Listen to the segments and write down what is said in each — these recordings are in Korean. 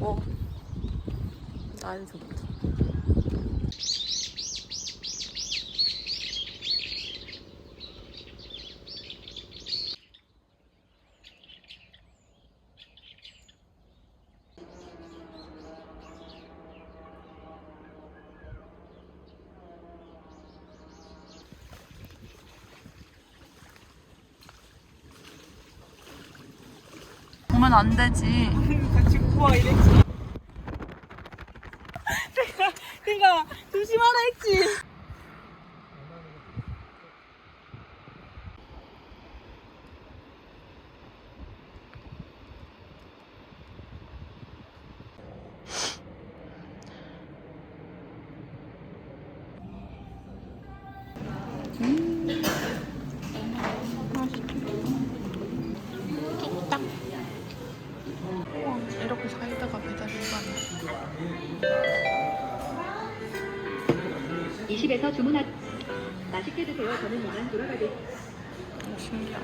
어. 난소부터. 보면 안 되지. 같이 우와 이랬지. 내가 조심하라 했지. 뚝 20에서 주문하 맛있게 드세요. 저는 이만 돌아가겠습니다.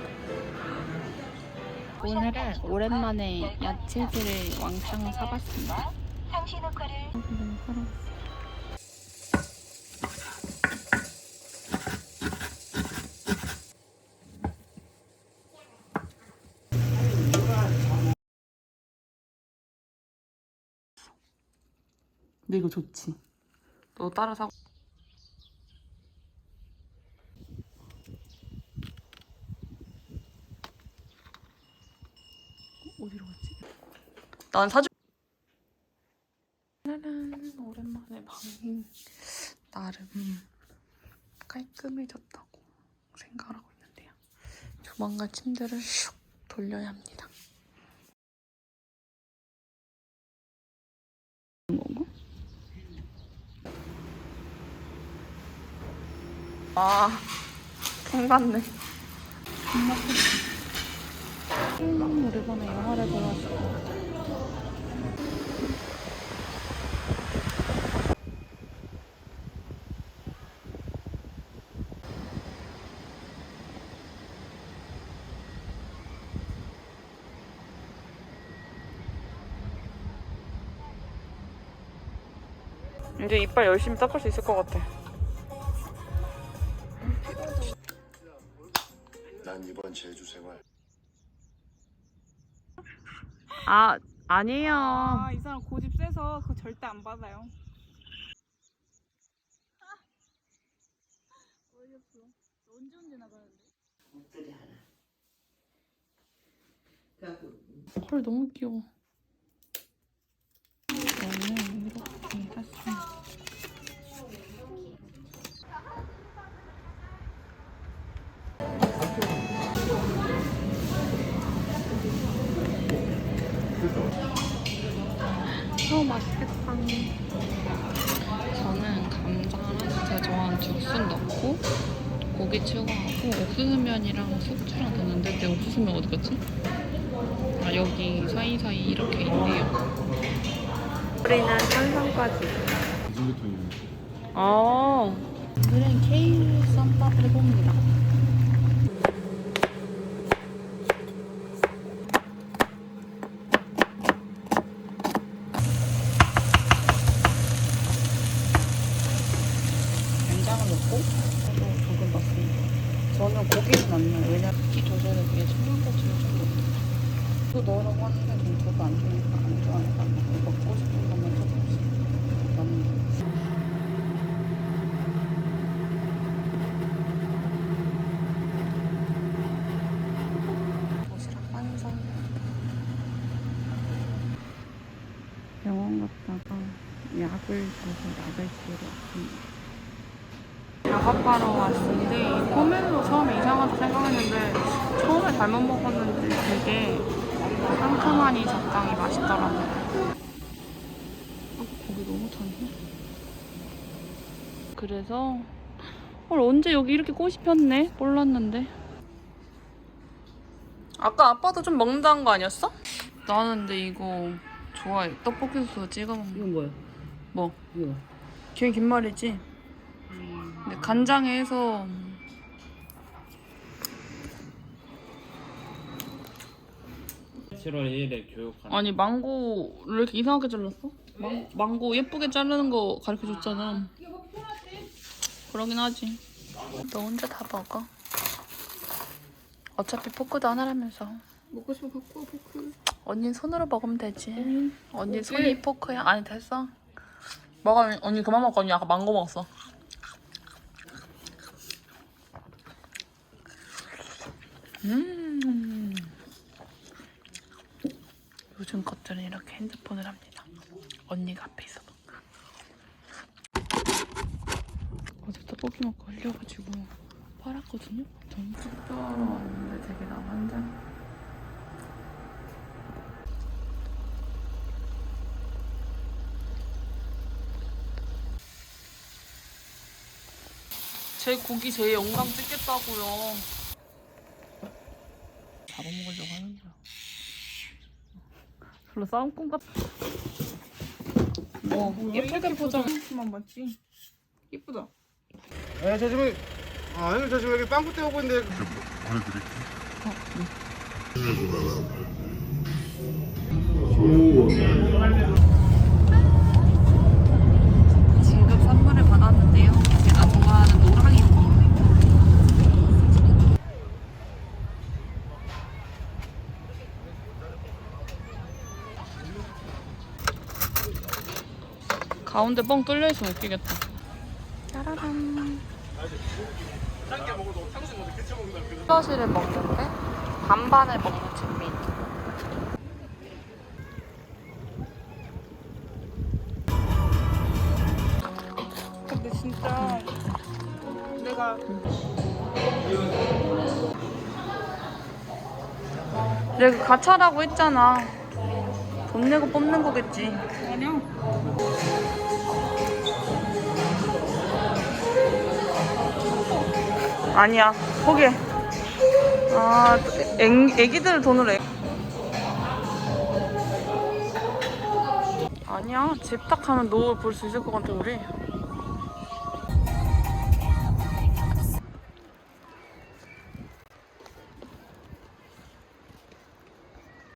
오늘은 오랜만에 야채들을 왕창 사봤습니다. 상시 녹화를. 근데 이거 좋지. 너 따라 사고. 어디로 갔지? 난. 오늘은 오랜만에 방이 나름 깔끔해졌다고 생각을 하고 있는데요. 조만간 침대를 슉 돌려야 합니다. 아, 캔 같네. 음, 오랜만에 영화를 보러 이제 이빨 열심히 닦을 수 있을 것 같아. 난 이번 제주 생활 아, 아니에요. 아 이 사람 고집 세서 그거 절대 안 받아요. 어이없어. 언제 언제 나가는데? 헐, 너무 귀여워. 어, 맛있겠다. 저는 감자랑 제가 좋아하는 죽순 넣고 고기 추가하고 옥수수면이랑 숙주랑 넣는데 내 옥수수면 어디 갔지? 아 여기 사이사이 이렇게 있네요. 우리는 탄산까지. 아 오늘은 케일 쌈밥 해봅니다. 된장을 넣고 또 조금 넣습니다. 저는 고기는 안 넣어요. 왜냐면 기 조절을 위해 청양고추를 좀 넣어요. 또 넣으라고 하는데 좀 저도 안 좋으니까 안 좋아하니까 먹고 싶은 것만 조금씩 완성. 병원 갔다가 약을 줘서 약을 주러 왔습니다. 약아빠로 왔는데 포멜로 처음에 이상하다 생각했는데 처음에 잘못 먹었는데 되게 상큼하니 적당히 맛있더라고요. 아, 고기 너무 타네. 그래서 헐 언제 여기 이렇게 꽃이 폈네? 몰랐는데. 아까 아빠도 좀 먹는다는 거 아니었어? 나는 근데 이거 좋아해. 떡볶이 소스 찍어 먹는 이건 뭐야? 뭐? 이거. 걔 긴말이지? 근데 간장에 해서 7월 1일에 교육하는 아니 망고 왜 이렇게 이상하게 잘랐어? 망, 망고 예쁘게 자르는 거 가르쳐 줬잖아. 그러긴 하지. 너 혼자 다 먹어. 어차피 포크도 하나라면서. 먹고 싶으면 갖고 와 포크. 언니 손으로 먹으면 되지. 언니 손이 포크야. 아니 됐어. 먹어 언니 그만 먹어 언니 아까 망고 먹었어. 음. 것들은 이렇게 핸드폰을 합니다. 언니가 앞에 있어도. 어제 떡볶이 먹고 흘려가지고 팔았거든요. 전국 떡하러 왔는데 되게 남한장. 제 고기 제 영상 찍겠다고요. 잡아먹으려고. 별로 싸움꾼 같. 어, 예쁘게 포장. 만 봤지. 이쁘다. 네, 저 지금 아, 형님 저 지금 여기 빵꾸 떼오고 있는데 진급 선물을 받았는데요. 제가 좋아하는 노랑이 가운데 뻥 뚫려 있으면 웃기겠다. 짜라란. 슬러시를 먹는데 반반을 먹는 진민. 근데 진짜 내가 내가 가차라고 했잖아. 돈 내고 뽑는 거겠지. 아니야. 아니야. 포기해. 아, 애, 애기들 돈으로 애. 아니야. 집 딱 하면 노을 볼 수 있을 것 같아, 우리.